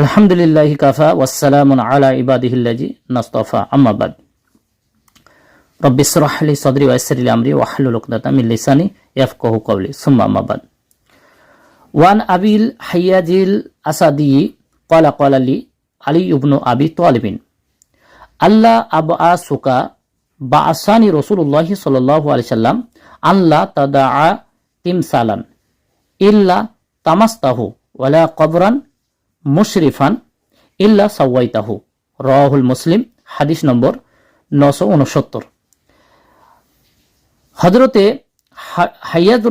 আলহামদুলিল্লাহ কাফা ওয়াসালাম আলা ইবাদিহিল্লাজি নাস্তফা। আম্মাবাদ রব্বি সরাহলি সদরি ওয়াসরিল আমরি ওয়াহলুল উকদাতা মিন লিসানি ইয়াফকাহু কওলি সুম্মা আম্মাবাদ ওয়ান আবিল হাইয়াজিল আসাদি ক্বালা ক্বালা লি আলী ইবনু আবি তালিবিন। আল্লাহ আবআ সুকা বা আসানি রসুল্লাহ সাল্লাল্লাহু আলাইহি সাল্লাম আল্লাহ তাদা তিমসালান ইল্লা তামাস্তাহু ওয়ালা কবরান মুশরিফান ইল্লা সাওয়াইতাহু, রাহুল মুসলিম, হাদিস নম্বর নশো উনসত্তর হজরতে হাইয়াদ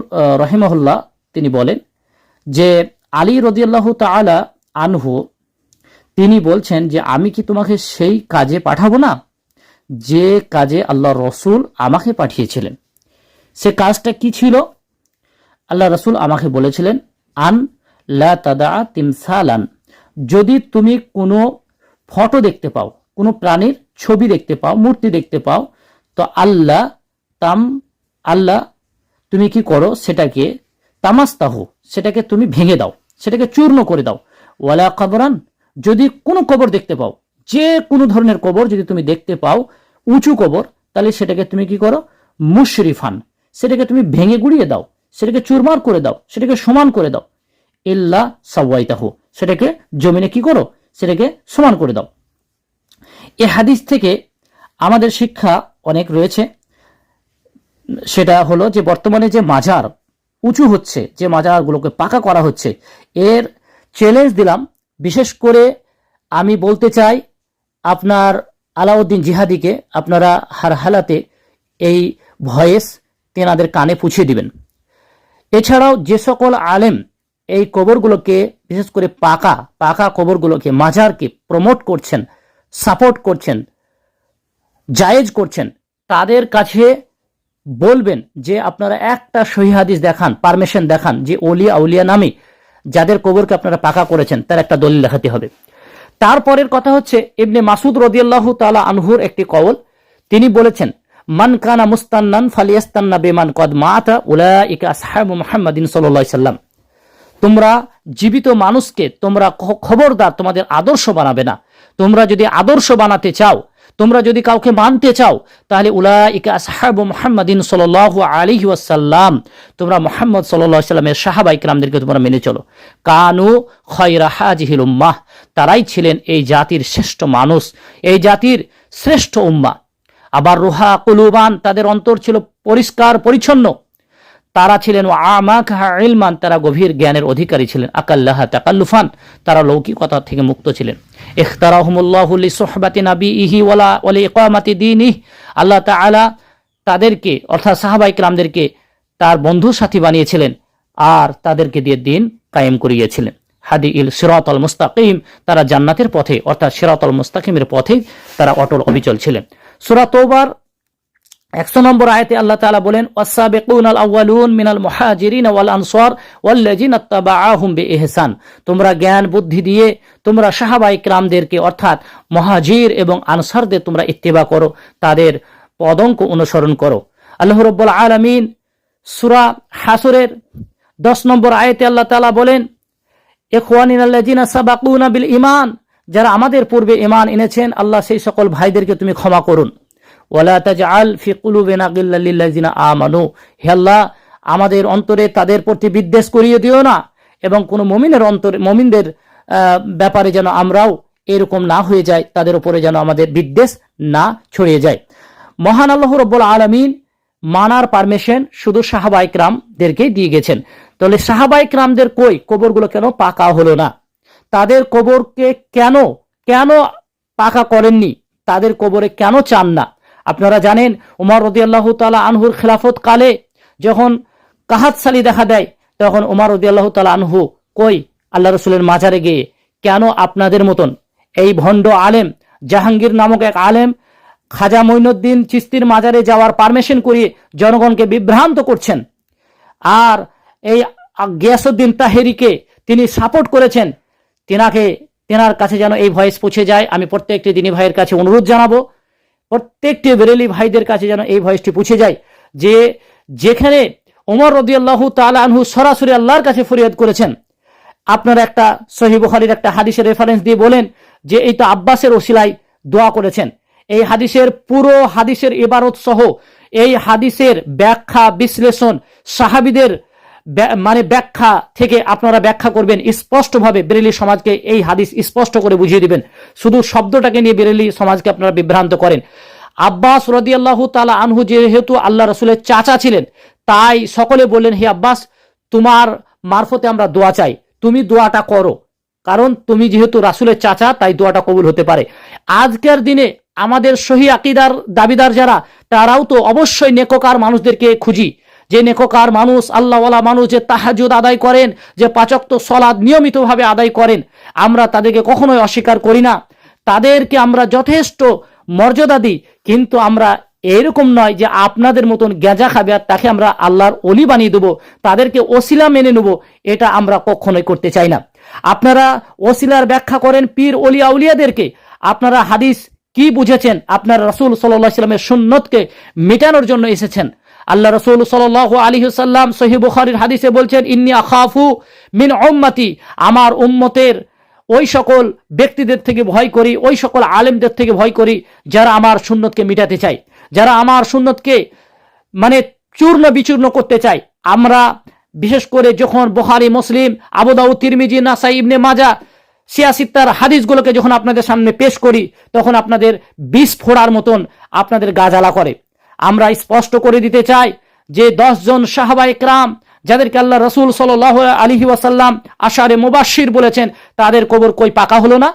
রহিমহুল্লাহ তিনি বলেন যে, আলী রদিয়াল্লাহ তালা আনহু, তিনি বলছেন যে, আমি কি তোমাকে সেই কাজে পাঠাবো না? যে কাজে আল্লাহ রসুল আমাকে পাঠিয়েছিলেন। সে কাজটা কি ছিল? আল্লাহ রসুল আমাকে বলেছিলেন, আন লা তাদা তিমসালান যদি তুমি কোনো ফটো দেখতে পাও, কোনো প্রাণীর ছবি দেখতে পাও, মূর্তি দেখতে পাও, তো আল্লাহ তাম, আল্লাহ তুমি কি করো? সেটাকে তামাস্তাহ, সেটাকে তুমি ভেঙে দাও, সেটাকে চূর্ণ করে দাও। ওয়ালা কবরান যদি কোনো কবর দেখতে পাও, যে কোনো ধরনের কবর যদি তুমি দেখতে পাও, উঁচু কবর, তাহলে সেটাকে তুমি কি করো? মুশরিফান, সেটাকে তুমি ভেঙে গুড়িয়ে দাও, সেটাকে চুরমার করে দাও, সেটাকে সমান করে দাও। ইল্লা সাওয়াইতাহু সেটাকে জমিনে কি করো? সেটাকে সমান করে দাও। এ হাদিস থেকে আমাদের শিক্ষা অনেক রয়েছে। সেটা হলো যে বর্তমানে যে মাজার উঁচু হচ্ছে, যে মাজারগুলোকে পাকা করা হচ্ছে, এর চ্যালেঞ্জ দিলাম। বিশেষ করে আমি বলতে চাই, আপনার আলাউদ্দিন জিহাদিকে আপনারা হার হালাতে এই ভয়েস তেনাদের কানে পুছিয়ে দিবেন। এছাড়াও যে সকল আলেম এই কবরগুলোকে, বিশেষ করে পাকা পাকা কবরগুলোকে মাজারকে প্রমোট করছেন সাপোর্ট করছেন, জায়েজ করছেন, তাদের কাছে বলবেন যে আপনারা একটা সহি হাদিস দেখান পারমিশন দেখান যে ওলিয়া আউলিয়া নামে যাদের কবরকে আপনারা পাকা করেছেন, তার একটা দলিল দেখাতে হবে। তারপরের কথা হচ্ছে, ইবনে মাসুদ রদিয়াল্লাহ তালা আনহুর একটি কবল তিনি বলেছেন, মান কানা মুস্তান্নান ফালিয়াস্তান্না বেমান কদ মাতা উলা ইকা আসহাবু মুহাম্মাদিন সাল্লাল্লাহু সাল্লাম। তোমরা জীবিত মানুষকে, তোমরা খবরদার, তোমাদের আদর্শ বানাবে না। তোমরা যদি আদর্শ বানাতে চাও, তোমরা যদি কাউকে মানতে চাও, তাহলে উলাইকা সাহাবু মোহাম্মদিন সাল আলী ওয়াসাল্লাম, তোমরা মোহাম্মদ সাল্লামের সাহাবা ইকরামদেরকে তোমরা মেনে চলো। কানু খয়রা হাজিহিল উম্মাহ, তারাই ছিলেন এই জাতির শ্রেষ্ঠ মানুষ, এই জাতির শ্রেষ্ঠ উম্মা আবার রুহা কুলুবান, তাদের অন্তর ছিল পরিষ্কার, পরিচ্ছন্ন। তারা ছিলেন ইলমান তারা গভীর জ্ঞানের অধিকারী ছিলেন। আকাল্লাহ তাকাল্লুফান, তারা লৌকিকতা থেকে মুক্ত ছিলেন। ইখতারাহমুল্লাহুল্লি সোহবাতি নাবি ইহি ওয়ালা, ওয়ালি ইকামাতি দিন ইহ আল্লাহ তালা তাদেরকে, অর্থাৎ সাহাবাইক রামদেরকে তার বন্ধু সাথী বানিয়েছিলেন আর তাদেরকে দিয়ে দিন কায়েম করিয়েছিলেন। হাদি ইল সিরাত আল মুস্তাকিম, তারা জান্নাতের পথে, অর্থাৎ সিরাত আল মুস্তাকিমের পথে তারা অটল অবিচল ছিলেন। সুরাতোবার একশো নম্বর আয়তে আল্লাহ তালা বলেন ওয়াসাবেকুন আল আউ্বালুন মিনাল মহাজিরিন ওয়াল আনসার ওয়াল্লাজিন আত্তাবাআহুম বিইহসান। তোমরা জ্ঞান, বুদ্ধি দিয়ে তোমরা সাহাবাই ক্রামদেরকে, অর্থাৎ মহাজির এবং আনসারদের তোমরা ইত্তেবা করো, তাদের পদঙ্ক অনুসরণ করো। আল্লাহ রব্বুল আলামিন সুরা হাসরের দশ নম্বর আয়তে আল্লাহ তালা বলেন ইখওয়ানিন আল্লাজিনা সাবাকুনা বিল ইমান যারা আমাদের পূর্বে ইমান এনেছেন, আল্লাহ সেই সকল ভাইদেরকে তুমি ক্ষমা করুন। ওয়ালা তাজআল ফি কুলুবিনা গিল্লাল লিল্লাযিনা আমানু। হে আল্লাহ, আমাদের অন্তরে তাদের প্রতি বিদ্বেষ করিয়ে দিও না এবং কোনো মমিনের অন্তরে, মমিনদের ব্যাপারে যেন আমরাও এরকম না হয়ে যায় তাদের উপরে যেন আমাদের বিদ্বেষ না ছড়িয়ে যায়। মহান আল্লাহ রব্বুল আলমিন মানার পারমিশন শুধু সাহাবাইকরামদেরকেই দিয়ে গেছেন। তাহলে সাহাবাইকরামদের কই? কবরগুলো কেন পাকা হলো না? তাদের কবরকে কেন কেন পাকা করেননি? তাদের কবরে কেন চান না? আপনারা জানেন উমর রদি আল্লাহ তালা আনহুর খেলাফত কালে যখন কাহাত সালি দেখা দেয়, তখন উমর রদি আল্লাহ তালা আনহু কই, আল্লাহ রসুলের মাজারে গিয়ে, কেন আপনাদের মতন এই ভণ্ড আলেম, জাহাঙ্গীর নামক এক আলেম, খাজা মঈনুদ্দিন চিস্তির মাজারে যাওয়ার পারমিশন করিয়ে জনগণকে বিভ্রান্ত করছেন? আর এই গিয়াসুদ্দিন তাহেরিকে তিনি সাপোর্ট করেছেন। তেনাকে, তেনার কাছে যেন এই ভয়েস পৌঁছে যায়, আমি প্রত্যেকটি দিনী ভাইয়ের কাছে অনুরোধ জানাব। প্রত্যেকটি বেরেলি ভাইদের কাছে যেন এই ভয়েসটি পুছে যায় যে যেখানে ওমর রদিয়াল্লাহু তালা আনহু সরাসরি আল্লাহর কাছে ফরিয়াদ করেছেন। আপনারা একটা সহি বুখারির একটা হাদিসের রেফারেন্স দিয়ে বলেন যে এই তো আব্বাসের ওসিলায় দোয়া করেছেন। এই হাদিসের পুরো হাদিসের ইবারত সহ এই হাদিসের ব্যাখ্যা বিশ্লেষণ সাহাবিদের মানে ব্যাখ্যা থেকে আপনারা ব্যাখ্যা করবেন, স্পষ্টভাবে বেরেলি সমাজকে এই হাদিস স্পষ্ট করে বুঝিয়ে দিবেন। শুধু শব্দটাকে নিয়ে বেরেলি সমাজকে আপনারা বিভ্রান্ত করেন। আব্বাস রদিয়াল্লাহু তালা আনহু যেহেতু আল্লাহ রসুলের চাচা ছিলেন, তাই সকলে বললেন, হে আব্বাস, তোমার মারফতে আমরা দোয়া চাই। তুমি দোয়াটা করো। কারণ তুমি যেহেতু রাসুলের চাচা, তাই দোয়াটা কবুল হতে পারে। আজকের দিনে আমাদের সহি আকিদার দাবিদার যারা, তারাও তো অবশ্যই নেককার মানুষদেরকে খুঁজি। যে নেককার মানুষ, আল্লাহওয়ালা মানুষ যে তাহাজুদ আদায় করেন, যে পাচক্ত সলাদ নিয়মিতভাবে আদায় করেন, আমরা তাদেরকে কখনোই অস্বীকার করি না। তাদেরকে আমরা যথেষ্ট মর্যাদা দিই, কিন্তু আমরা এরকম নয় যে আপনাদের মতন গেঁজা খাবে আর তাকে আমরা আল্লাহর অলি বানিয়ে দেবো, তাদেরকে ওসিলা মেনে নেব, এটা আমরা কখনোই করতে চাই না। আপনারা ওসিলার ব্যাখ্যা করেন পীর অলি আউলিয়াদেরকে, আপনারা হাদিস কি বুঝেছেন? আপনারা রসুল সাল্লাহ সাল্লামের সুন্নতকে মেটানোর জন্য এসেছেন। আল্লাহ রসুল সাল আলী সাল্লাম সহি বুখারির হাদিসে বলছেন, ইন্নি আখাফু মিন উম্মতি। আমার উম্মতের ওই সকল ব্যক্তিদের থেকে ভয় করি, ওই সকল আলেমদের থেকে ভয় করি যারা আমার সুন্নতকে মিটাতে চায়, যারা আমার সুন্নতকে মানে চূর্ণ বিচূর্ণ করতে চায়। আমরা বিশেষ করে যখন বোহারি মুসলিম আবুদাউ তিরমিজি, নাসাই, ইবনে মাজা সিয়াসিত্তার হাদিসগুলোকে যখন আপনাদের সামনে পেশ করি, তখন আপনাদের বিষ ফোড়ার মতন আপনাদের গাজালা করে। আমরা স্পষ্ট করে দিতে চাই যে জন সাহাবা একরাম যাদেরকে আল্লাহ রসুল সাল আলিহি ওয়াসাল্লাম আশারে মুবাশির বলেছেন, তাদের কবর কই পাকা হলো না?